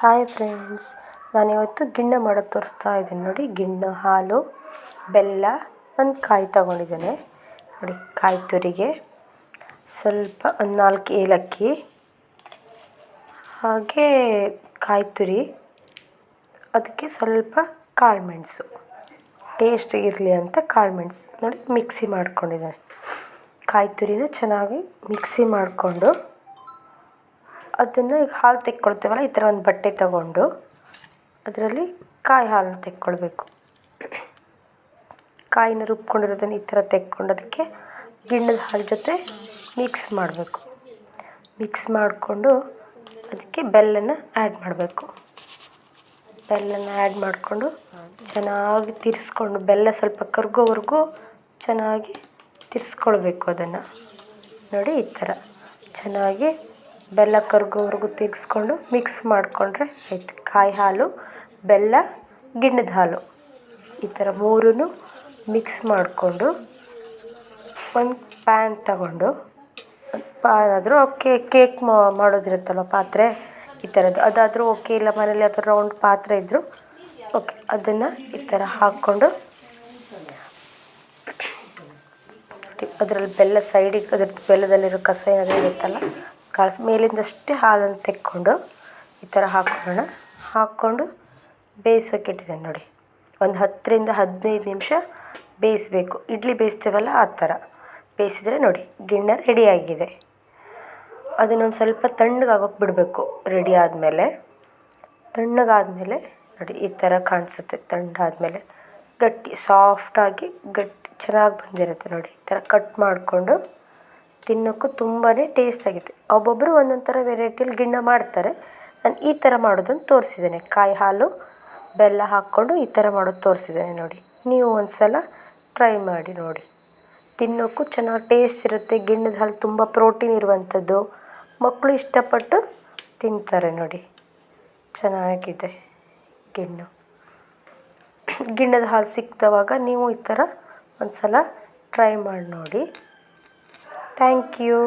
Hi friends ನಾನು ಇವತ್ತು ಗಿಣ್ಣ ಮಾಡೋದು ತೋರಿಸ್ತಾ ಇದ್ದೀನಿ. ನೋಡಿ, ಗಿಣ್ಣು, ಹಾಲು, ಬೆಲ್ಲ ಒಂದು ಕಾಯಿ ತಗೊಂಡಿದ್ದೇನೆ. ನೋಡಿ, ಕಾಯಿ ತುರಿಗೆ, ಸ್ವಲ್ಪ ಒಂದು ನಾಲ್ಕು ಏಲಕ್ಕಿ, ಹಾಗೆ ಕಾಯಿ ತುರಿ, ಅದಕ್ಕೆ ಸ್ವಲ್ಪ ಕಾಳು ಮೆಣಸು. ಟೇಸ್ಟ್ ಇರಲಿ ಅಂತ ಕಾಳು ಮೆಣಸು. ನೋಡಿ ಮಿಕ್ಸಿ ಮಾಡ್ಕೊಂಡಿದ್ದೇನೆ. ಕಾಯಿ ತುರಿನ ಚೆನ್ನಾಗಿ ಮಿಕ್ಸಿ ಮಾಡಿಕೊಂಡು ಅದನ್ನು ಈಗ ಹಾಲು ತೆಕ್ಕೊಳ್ತೇವಲ್ಲ, ಈ ಥರ ಒಂದು ಬಟ್ಟೆ ತಗೊಂಡು ಅದರಲ್ಲಿ ಕಾಯಿ ಹಾಲನ್ನ ತೆಕ್ಕೊಳ್ಬೇಕು. ಕಾಯಿನ ರುಬ್ಕೊಂಡಿರೋದನ್ನು ಈ ಥರ ತೆಕ್ಕೊಂಡು ಅದಕ್ಕೆ ಗಿಣ್ಣದ ಹಾಲು ಜೊತೆ ಮಿಕ್ಸ್ ಮಾಡಬೇಕು. ಮಿಕ್ಸ್ ಮಾಡಿಕೊಂಡು ಅದಕ್ಕೆ ಬೆಲ್ಲನ ಆ್ಯಡ್ ಮಾಡಬೇಕು. ಬೆಲ್ಲನ ಆ್ಯಡ್ ಮಾಡಿಕೊಂಡು ಚೆನ್ನಾಗಿ ತಿರ್ಸ್ಕೊಂಡು, ಬೆಲ್ಲ ಸ್ವಲ್ಪ ಕರ್ಗೋವರೆಗೂ ಚೆನ್ನಾಗಿ ತಿರ್ಸ್ಕೊಳ್ಬೇಕು ಅದನ್ನು. ನೋಡಿ ಈ ಥರ ಚೆನ್ನಾಗಿ ಬೆಲ್ಲ ಕರಗೋವರೆಗೂ ತಿರ್ಗಿಸ್ಕೊಂಡು ಮಿಕ್ಸ್ ಮಾಡಿಕೊಂಡ್ರೆ ಆಯ್ತು. ಕಾಯಿ ಹಾಲು, ಬೆಲ್ಲ, ಗಿಣ್ಣದ ಹಾಲು. ಈ ಥರ ಮೂರೂ ಮಿಕ್ಸ್ ಮಾಡಿಕೊಂಡು ಒಂದು ಪ್ಯಾನ್ ತಗೊಂಡು ಆದರೂ ಓಕೆ ಕೇಕ್ ಮಾಡೋದಿರುತ್ತಲ್ಲ ಪಾತ್ರೆ? ಈ ಥರದ್ದು. ಅದಾದರೂ ಓಕೆ ಇಲ್ಲ ಮನೇಲಿ ಅದ್ರ ರೌಂಡ್ ಪಾತ್ರೆ ಇದ್ದರೂ ಓಕೆ ಅದನ್ನು ಈ ಥರ ಹಾಕ್ಕೊಂಡು ಅದರಲ್ಲಿ ಬೆಲ್ಲ ಸೈಡಿಗೆ ಅದ್ರದ್ದು ಬೆಲ್ಲದಲ್ಲಿರೋ ಕಸ ಏನಾದರೂ ಇರುತ್ತಲ್ಲ ಕಳ್ಸಿ ಮೇಲಿಂದಷ್ಟೇ ಹಾಲನ್ನು ತೆಕ್ಕೊಂಡು ಈ ಥರ ಹಾಕ್ಕೊಳ್ಳೋಣ ಹಾಕ್ಕೊಂಡು ಬೇಯಿಸೋಕೆ ಇಟ್ಟಿದ್ದೇನೆ ನೋಡಿ. ಒಂದು ಹತ್ತರಿಂದ ಹದಿನೈದು ನಿಮಿಷ ಬೇಯಿಸಬೇಕು. ಇಡ್ಲಿ ಬೇಯಿಸ್ತೇವಲ್ಲ ಆ ಥರ. ಬೇಯಿಸಿದರೆ ನೋಡಿ, ಗಿಣ್ಣ ರೆಡಿಯಾಗಿದೆ. ಅದನ್ನೊಂದು ಸ್ವಲ್ಪ ತಣ್ಣಗಾಗೋಕೆ ಬಿಡಬೇಕು ರೆಡಿ ಆದಮೇಲೆ. ತಣ್ಣಗಾದಮೇಲೆ ನೋಡಿ, ಈ ಥರ ಕಾಣಿಸುತ್ತೆ ತಣ್ಣಾದಮೇಲೆ. ಗಟ್ಟಿ, ಸಾಫ್ಟಾಗಿ ಗಟ್ಟಿ, ಚೆನ್ನಾಗಿ ಬಂದಿರುತ್ತೆ ನೋಡಿ. ಈ ಥರ ಕಟ್ ಮಾಡಿಕೊಂಡು ತಿನ್ನೋಕ್ಕೂ ತುಂಬಾ ಟೇಸ್ಟಾಗಿದೆ ಒಬ್ಬೊಬ್ಬರು ಒಂದೊಂದು ಥರ ವೆರೈಟಿಯಲ್ಲಿ ಗಿಣ್ಣ ಮಾಡ್ತಾರೆ. ನಾನು ಈ ಥರ ಮಾಡೋದನ್ನು ತೋರಿಸಿದ್ದೇನೆ. ಕಾಯಿ ಹಾಲು, ಬೆಲ್ಲ ಹಾಕ್ಕೊಂಡು ಈ ಥರ ಮಾಡೋದು ತೋರಿಸಿದ್ದೇನೆ ನೋಡಿ. ನೀವು ಒಂದು ಸಲ ಟ್ರೈ ಮಾಡಿ ನೋಡಿ. ತಿನ್ನೋಕ್ಕೂ ಚೆನ್ನಾಗಿ ಟೇಸ್ಟ್ ಇರುತ್ತೆ. ಗಿಣ್ಣದ ಹಾಲು ತುಂಬ ಪ್ರೋಟೀನ್ ಇರುವಂಥದ್ದು ಮಕ್ಕಳು ಇಷ್ಟಪಟ್ಟು ತಿಂತಾರೆ ನೋಡಿ. ಚೆನ್ನಾಗಿದೆ ಗಿಣ್ಣು. ಗಿಣ್ಣದ ಹಾಲು ಸಿಕ್ತವಾಗ ನೀವು ಈ ಥರ ಒಂದು ಸಲ ಟ್ರೈ ಮಾಡಿ ನೋಡಿ. Thank you